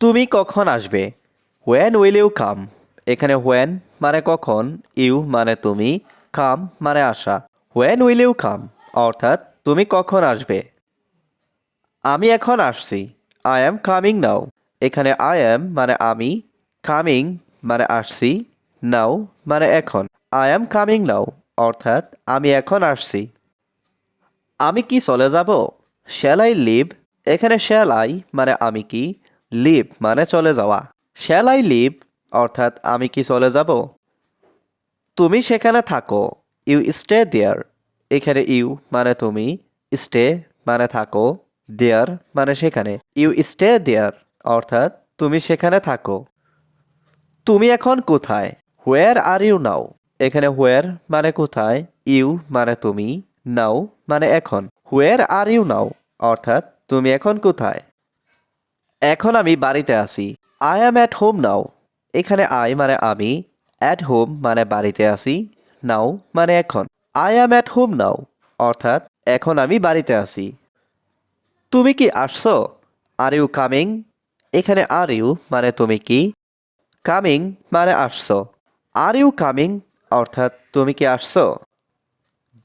তুমি কখন আসবে? হোয়েন উইল ইউ কাম এখানে হোয়েন মানে কখন ইউ মানে তুমি কাম মানে আসা। হোয়েন উইল ইউ কাম অর্থাৎ তুমি কখন আসবে? আমি এখন আসছি। আই অ্যাম কামিং নাও এখানে আই অ্যাম মানে আমি কামিং মানে আসছি নাও মানে এখন। আই অ্যাম কামিং নাও অর্থাৎ আমি এখন আসছি। আমি কি চলে যাব? শ্যাল আই লিভ এখানে শ্যাল আই মানে আমি কি? লিভ মানে চলে যাওয়া। শ্যাল আই লিভ অর্থাৎ আমি কি চলে যাব? তুমি সেখানে থাকো। ইউ স্টে দেয়ার এখানে ইউ মানে তুমি। স্টে মানে থাকো। দেয়ার মানে সেখানে। ইউ স্টে দেয়ার অর্থাৎ তুমি সেখানে থাকো। তুমি এখন কোথায়? হোয়ার আর ইউ নাও এখানে হোয়ার মানে কোথায়? ইউ মানে তুমি। নাও মানে এখন। হোয়ার আর ইউ নাও অর্থাৎ তুমি এখন কোথায়? এখন আমি বাড়িতে আছি। I am at home now এখানে আই মানে আমি অ্যাট হোম মানে বাড়িতে আছি নাও মানে এখন। I am at home now অর্থাৎ এখন আমি বাড়িতে আছি। তুমি কি আসছো? আর ইউ কামিং এখানে আর ইউ মানে তুমি কি? কামিং মানে আসছো। আর ইউ কামিং অর্থাৎ তুমি কি আসছো?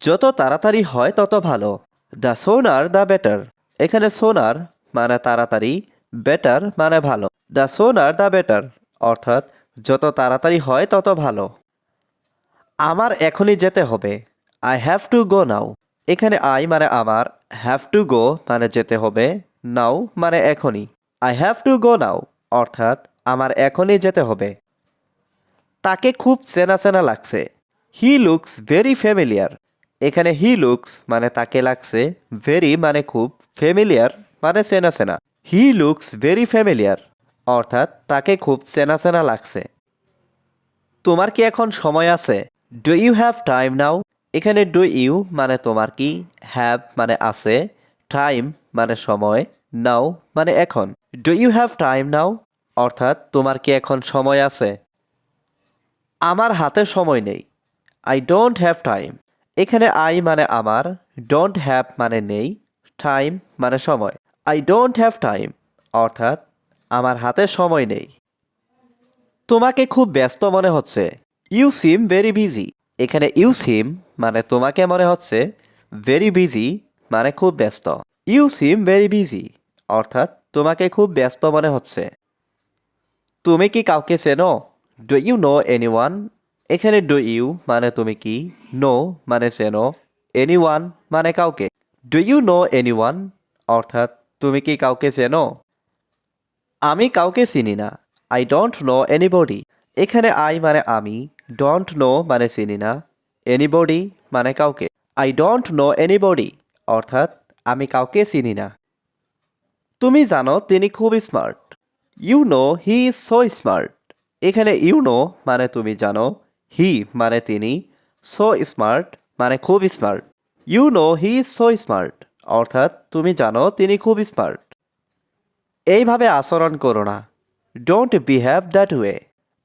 যত তাড়াতাড়ি হয় তত ভালো। দ্য সোনার দ্য বেটার এখানে সোনার মানে তাড়াতাড়ি বেটার মানে ভালো। দ্য সোনার দ্য বেটার অর্থাৎ যত তাড়াতাড়ি হয় তত ভালো। আমার এখনই যেতে হবে। I have to go now এখানে আই মানে আমার হ্যাভ টু গো মানে যেতে হবে নাও মানে এখনই। I have to go now অর্থাৎ আমার এখনই যেতে হবে। তাকে খুব চেনা চেনা লাগছে। হি লুকস ভেরি ফ্যামিলিয়ার এখানে হি লুকস মানে তাকে লাগছে ভেরি মানে খুব ফ্যামিলিয়ার মানে চেনা চেনা। হি লুকস ভেরি ফ্যামিলিয়ার অর্থাৎ তাকে খুব চেনা চেনা লাগছে। তোমার কি এখন সময় আছে? Do you have time now এখানে ডু ইউ মানে তোমার কি? হ্যাভ মানে আছে। টাইম মানে সময়। নাও মানে এখন। Do you have time now অর্থাৎ তোমার কি এখন সময় আছে? আমার হাতে সময় নেই। আই ডোন্ট হ্যাভ টাইম এখানে আই মানে আমার ডোন্ট হ্যাভ মানে নেই। টাইম মানে সময়। আই ডোন্ট হ্যাভ টাইম অর্থাৎ, আমার হাতে সময় নেই। তোমাকে খুব ব্যস্ত মনে হচ্ছে। ইউ সিম ভেরি বিজি এখানে ইউ সিম মানে তোমাকে মনে হচ্ছে। ভেরি বিজি মানে খুব ব্যস্ত। ইউ সিম ভেরি বিজি অর্থাৎ, তোমাকে খুব ব্যস্ত মনে হচ্ছে। তুমি কি কাউকে চেনো? Do you know any one এখানে ডু ইউ মানে তুমি কি? নো মানে চেনো। এনি ওয়ান মানে কাউকে। Do you know any one অর্থাৎ তুমি কি কাউকে চেনো? আমি কাউকে চিনি না। আই ডোন্ট নো এনিবডি এখানে আই মানে আমি ডোন্ট নো মানে চিনি না। এনিবডি মানে কাউকে। আই ডোন্ট নো এনিবডি অর্থাৎ, আমি কাউকে চিনি না। তুমি জানো তিনি খুব smart you know he is so smart এখানে ইউ নো মানে তুমি জানো হি মানে তিনি। সো স্মার্ট মানে খুব smart you know he is so smart অর্থাৎ তুমি জানো তিনি খুব স্মার্ট এইভাবে আচরণ করো না। ডোন্ট বিহেভ দ্যাট ওয়ে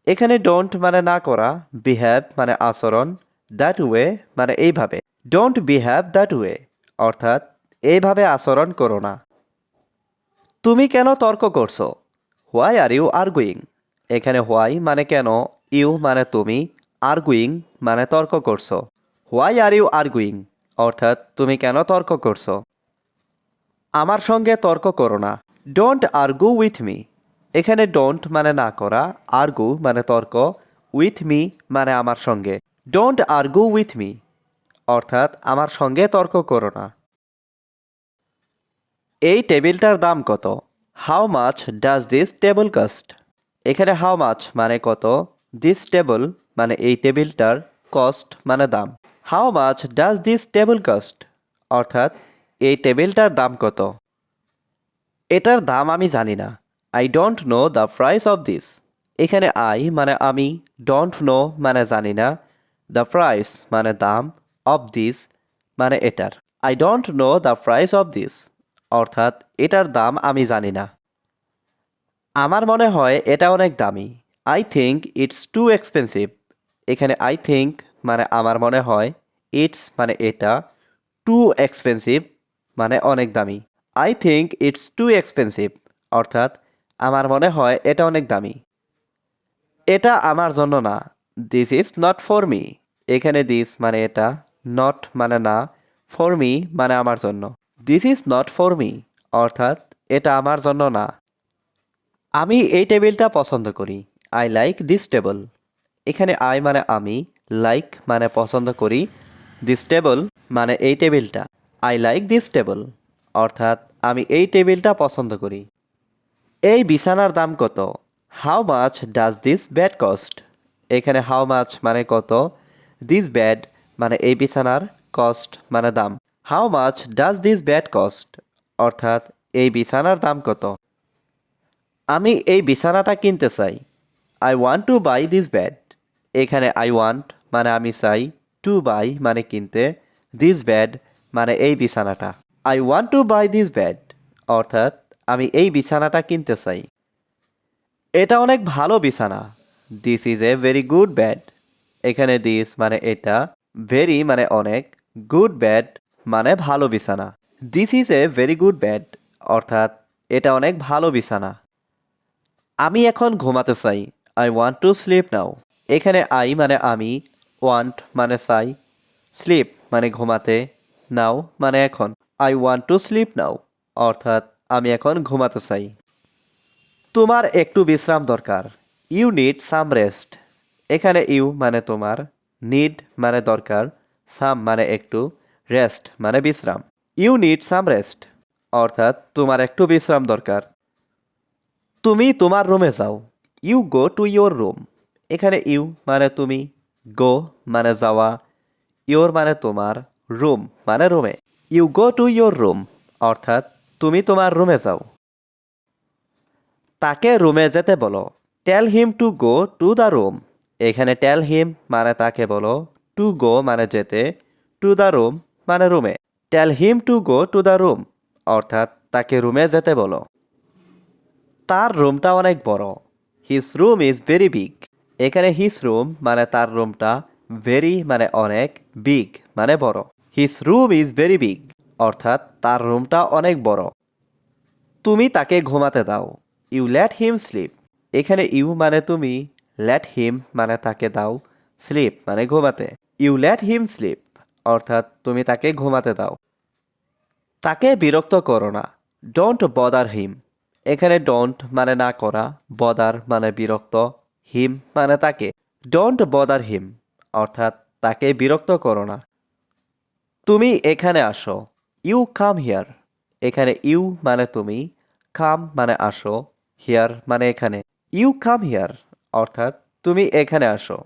এখানে ডোন্ট মানে না করা বিহেভ মানে আচরণ দ্যাট ওয়ে মানে এইভাবে। ডোন্ট বিহেভ দ্যাট ওয়ে অর্থাৎ এইভাবে আচরণ করো না। তুমি কেন তর্ক করছ? হোয়াই আর ইউ আর্গুইং এখানে হোয়াই মানে কেন ইউ মানে তুমি আর্গুইং মানে তর্ক করছ। হোয়াই আর ইউ আর্গুইং অর্থাৎ তুমি কেন তর্ক করছ? আমার সঙ্গে তর্ক করো না। ডোন্ট আর্গু উইথ মি এখানে ডোন্ট মানে না করা আর্গু মানে তর্ক উইথ মি মানে আমার সঙ্গে। ডোন্ট আর্গু উইথ মি অর্থাৎ আমার সঙ্গে তর্ক করো না। এই টেবিলটার দাম কত? How much does this table cost এখানে হাউ মাছ মানে কত? দিস টেবল মানে এই টেবিলটার কস্ট মানে দাম। How much does this table cost অর্থাৎ, এই টেবিলটার দাম কত? এটার দাম আমি জানি না। I don't know the price of this এখানে আই মানে আমি ডোন্ট নো মানে জানি না। দ্য প্রাইস মানে দাম অফ দিস মানে এটার। I don't know the price of this অর্থাৎ, এটার দাম আমি জানি না। আমার মনে হয় এটা অনেক দামি। I think it's too expensive এখানে আই থিঙ্ক মানে আমার মনে হয় ইটস মানে এটা টু এক্সপেন্সিভ মানে অনেক দামি। I think it's too expensive অর্থাৎ আমার মনে হয় এটা অনেক দামি। এটা আমার জন্য না this is not for me এখানে দিস মানে এটা নট মানে না ফর মি মানে আমার জন্য। This is not for me অর্থাৎ এটা আমার জন্য না। আমি এই টেবিলটা পছন্দ করি। আই লাইক দিস টেবল এখানে আই মানে আমি লাইক মানে পছন্দ করি দিস টেবল মানে এই টেবিলটা আই লাইক দিস টেবল অর্থাৎ আমি এই টেবিলটা পছন্দ করি। এই বিছানার দাম কত? How much does this bed cost এখানে হাউ মাছ মানে কত? দিস ব্যাড মানে এই বিছানার কস্ট মানে দাম। How much does this bed cost অর্থাৎ এই বিছানার দাম কত? আমি এই বিছানাটা কিনতে চাই। I want to buy this bed এখানে আই ওয়ান্ট মানে আমি চাই টু বাই মানে কিনতে দিস ব্যাড মানে এই বিছানাটা। I want to buy this bed অর্থাৎ আমি এই বিছানাটা কিনতে চাই। এটা অনেক ভালো বিছানা। This is a very good bed এখানে দিস মানে এটা ভেরি মানে অনেক গুড ব্যাড মানে ভালো বিছানা। This is a very good bed অর্থাৎ এটা অনেক ভালো বিছানা। আমি এখন ঘুমাতে চাই। I want to sleep now এখানে আই মানে আমি ওয়ান্ট মানে চাই স্লিপ মানে ঘুমাতে নাও মানে এখন। I want to sleep now অর্থাৎ আমি এখন ঘুমাতে চাই। তোমার একটু বিশ্রাম দরকার। ইউ নিড সাম রেস্ট এখানে ইউ মানে তোমার নিড মানে দরকার সাম মানে একটু রেস্ট মানে বিশ্রাম। ইউ নিড সাম রেস্ট অর্থাৎ তোমার একটু বিশ্রাম দরকার। তুমি তোমার রুমে যাও। You go to your room এখানে ইউ মানে তুমি গো মানে যাওয়া ইয়োর মানে তোমার রুম মানে রুমে you go to your room অর্থাৎ তুমি তোমার রুমে যাও তাকে রুমে যেতে বলো tell him to go to the room এখানে টেল হিম মানে তাকে বলো টু গো মানে যেতে টু দ্য রুম মানে রুমে tell him to go to the room অর্থাৎ তাকে রুমে যেতে বলো তার রুমটা অনেক বড় his room is very big এখানে হিস রুম মানে তার রুমটা ভেরি মানে অনেক বিগ মানে বড়। His room is very big অর্থাৎ তার রুমটা অনেক বড়। তুমি তাকে ঘুমাতে দাও। ইউ লেট হিম স্লিপ এখানে ইউ মানে তুমি লেট হিম মানে তাকে দাও স্লিপ মানে ঘুমাতে। ইউ লেট হিম স্লিপ অর্থাৎ তুমি তাকে ঘুমাতে দাও। তাকে বিরক্ত করো না। ডোন্ট বদার হিম এখানে ডোন্ট মানে না করা বদার মানে বিরক্ত হিম মানে তাকে। ডোন্ট বদার হিম অর্থাৎ তাকে বিরক্ত করো না। তুমি এখানে আসো। ইউ কাম হিয়ার এখানে ইউ মানে তুমি কাম মানে আসো হিয়ার মানে এখানে। ইউ কাম হিয়ার অর্থাৎ তুমি এখানে আসো।